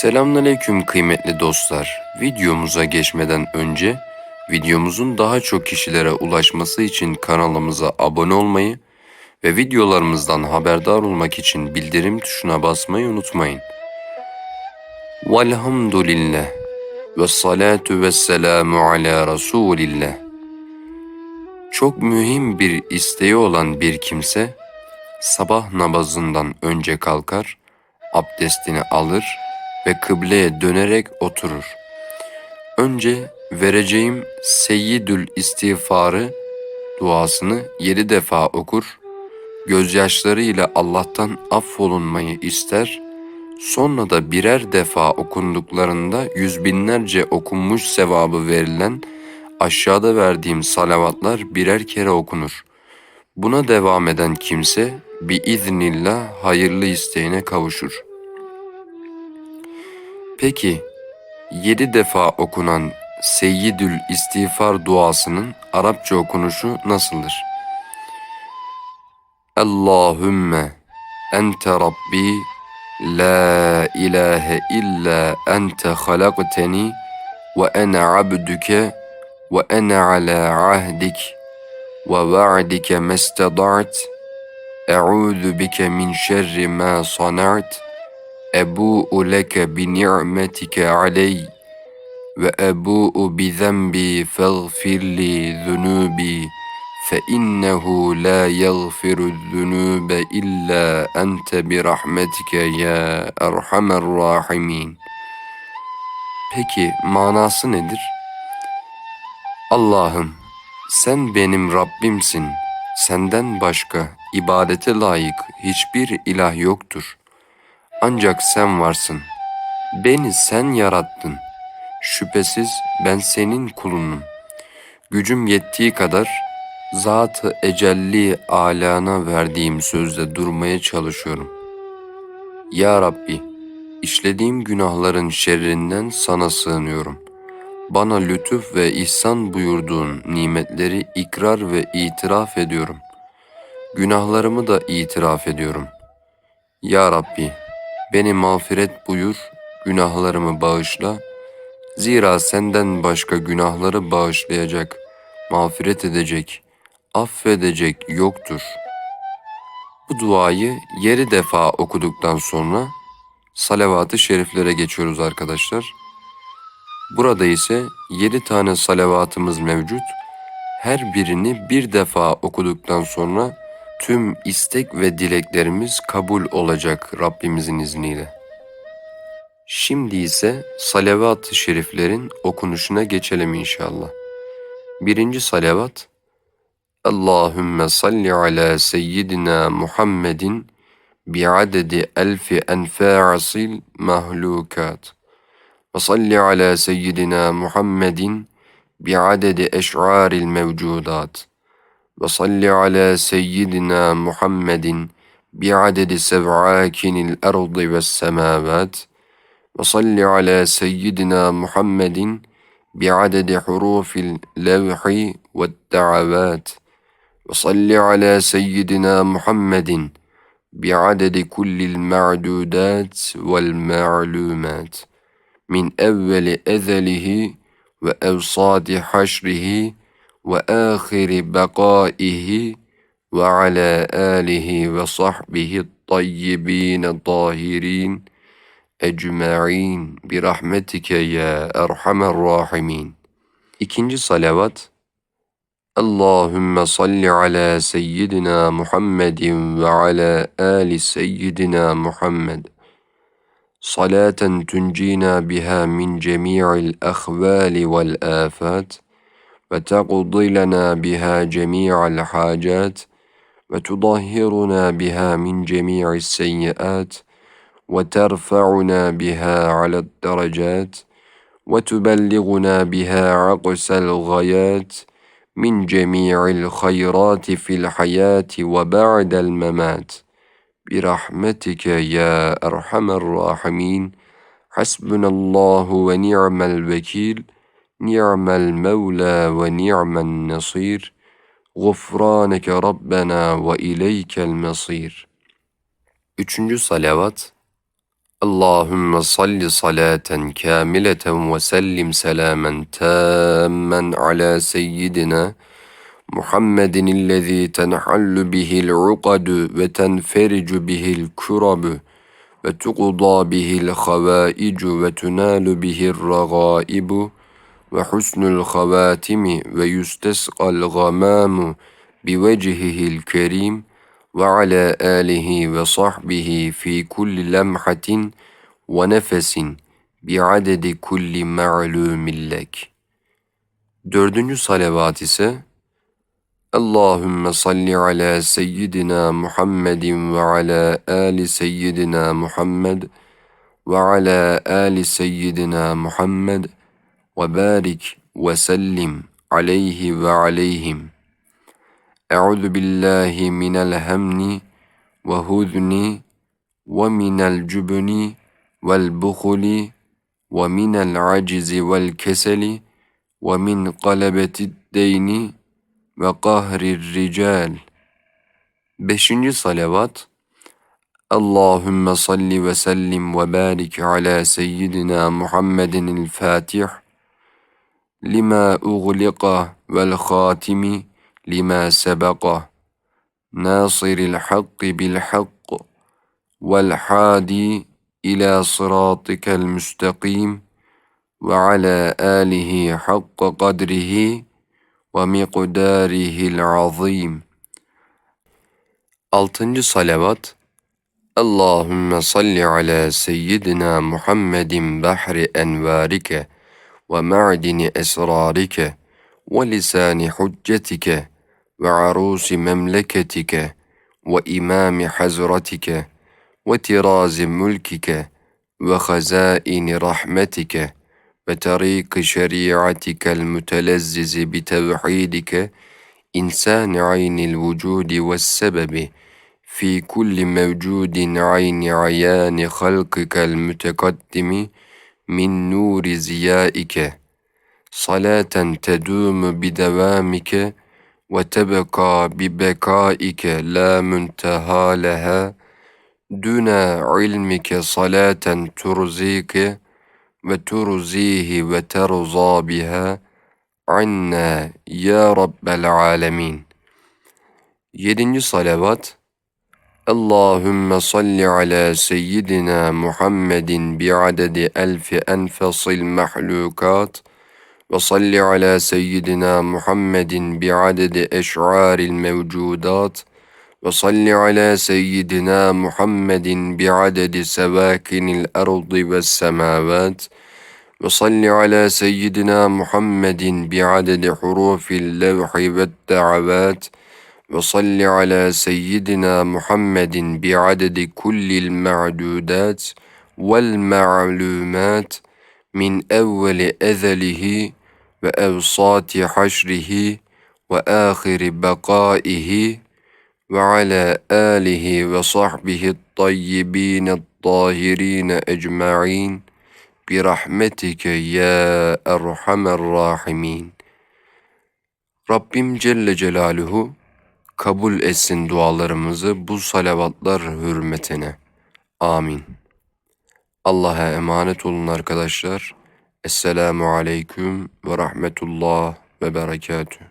Selamünaleyküm kıymetli dostlar. Videomuza geçmeden önce videomuzun daha çok kişilere ulaşması için kanalımıza abone olmayı ve videolarımızdan haberdar olmak için bildirim tuşuna basmayı unutmayın. Velhamdülillah ve salatu ve selamu ala Resulillah. Çok mühim bir isteği olan bir kimse sabah namazından önce kalkar, abdestini alır ve kıbleye dönerek oturur. Önce vereceğim Seyyidül İstiğfarı duasını yedi defa okur, gözyaşlarıyla Allah'tan affolunmayı ister, sonra da birer defa okunduklarında yüz binlerce okunmuş sevabı verilen aşağıda verdiğim salavatlar birer kere okunur. Buna devam eden kimse biiznillah hayırlı isteğine kavuşur.'' Peki yedi defa okunan Seyyidül İstiğfar duasının Arapça okunuşu nasıldır? Allahümme ente Rabbi la ilahe illa ente halaqteni ve ene abduke ve ene ala ahdik ve va'dike mestada'at e'udu bike min şerri ma sana'at Ebu'u leke bi ni'metike aleyh ve ebu'u bi zembi feğfirli zunubi fe innehu la yeğfiru zunube illa ente bi rahmetike ya erhamer rahimin. Peki manası nedir? Allah'ım sen benim Rabbimsin. Senden başka ibadete layık hiçbir ilah yoktur.'' Ancak sen varsın. Beni sen yarattın. Şüphesiz ben senin kulunum. Gücüm yettiği kadar zatı ecelli alana verdiğim sözde durmaya çalışıyorum. Ya Rabbi, işlediğim günahların şerrinden sana sığınıyorum. Bana lütuf ve ihsan buyurduğun nimetleri ikrar ve itiraf ediyorum. Günahlarımı da itiraf ediyorum. Ya Rabbi, Beni mağfiret buyur, günahlarımı bağışla. Zira senden başka günahları bağışlayacak, mağfiret edecek, affedecek yoktur. Bu duayı yeri defa okuduktan sonra salavat-ı şeriflere geçiyoruz arkadaşlar. Burada ise yedi tane salavatımız mevcut. Her birini bir defa okuduktan sonra tüm istek ve dileklerimiz kabul olacak Rabbimizin izniyle. Şimdi ise salavat-ı şeriflerin okunuşuna geçelim inşallah. Birinci salavat Allahümme salli ala seyyidina Muhammedin bi'adedi elfi enfa'asil mahlukat. Ve salli ala seyyidina Muhammedin bi'adedi eş'aril mevcudat. وصل على سيدنا محمد بعدد سبعاكن الأرض والسماوات وصل على سيدنا محمد بعدد حروف اللوح والدعوات وصل على سيدنا محمد بعدد كل المعدودات والمعلومات من أول أذله وأوصاد حشره وآخر بقائه وعلى آله وصحبه الطيبين الطاهرين ecma'in bi rahmetike ya erhamer rahimin. İkinci salavat Allahümme salli ala seyyidina Muhammedin ve ala ali seyyidina Muhammed. Salaten tuncina biha min cemi'il ahvali vel afat. وتقضي لنا بها جميع الحاجات وتطهرنا بها من جميع السيئات وترفعنا بها على الدرجات وتبلغنا بها عقس الغايات من جميع الخيرات في الحياة وبعد الممات. برحمتك يا أرحم الراحمين. حسبنا الله ونعم الوكيل. ni'mel mevla ve ni'men nasir. Gufraneke Rabbena ve ileykel mesir. Üçüncü salavat. اللهم صل صلاة كاملة وسلم سلاما تاما على سيدنا محمد الذي تنحل به العقد وتنفرج به الكرب ve husnul havatimi ve yüstesqal gamamu bi vecihihil kerim ve ala alihi ve sahbihi fi kulli lemhatin ve nefesin bi adedi kulli ma'lumillek. Dördüncü salavat ise Allahümme salli ala seyyidina Muhammedin ve ala ali seyyidina Muhammed ve ala ali seyyidina Muhammed وبارك وسلم عليه وعليهم. أعوذ بالله من الهمن وهذن ومن الجبن والبخل ومن العجز والكسل ومن قلبة الدين وقهر الرجال. Beşinci salavat Allahümme salli ve sellim ve barik ala seyyidina Muhammedin el Fatih لما أغلق والخاتم لما سبق. ناصر الحق بالحق والحادي إلى صراطك المستقيم وعلى آله حق قدره ومقداره العظيم. ألتنج صلوات اللهم صل على سيدنا محمد بحر أنوارك ومعدن أسرارك ولسان حجتك وعروس مملكتك وإمام حزرتك وتراز ملكك وخزائن رحمتك وطريق شريعتك المتلزز بتوحيدك إنسان عين الوجود والسبب في كل موجود عين عيان خلقك المتقدم من نور زيائك. صلاة تدوم بدوامك وتبقى ببقائك لا منتهى لها. دون علمك صلاة ترزيك ve terza biha anna ya rabbel alemin. Yedinci salavat اللهم صل على سيدنا محمد بعدد ألف أنفس المحلوكات وصل على سيدنا محمد بعدد أشعار الموجودات وصل على سيدنا محمد بعدد سواكن الأرض والسماوات وصل على سيدنا محمد بعدد حروف اللوح والدعوات وصل على سيدنا محمد بعدد كل المعدودات والمعلومات من أول أذله وأوساط حشره وآخر بقائه وعلى آله وصحبه الطيبين الطاهرين أجمعين. برحمتك يا أرحم الراحمين. Rabbim جل جلاله kabul etsin dualarımızı bu salavatlar hürmetine. Amin. Allah'a emanet olun arkadaşlar. Esselamu Aleyküm ve Rahmetullah ve Berekatüh.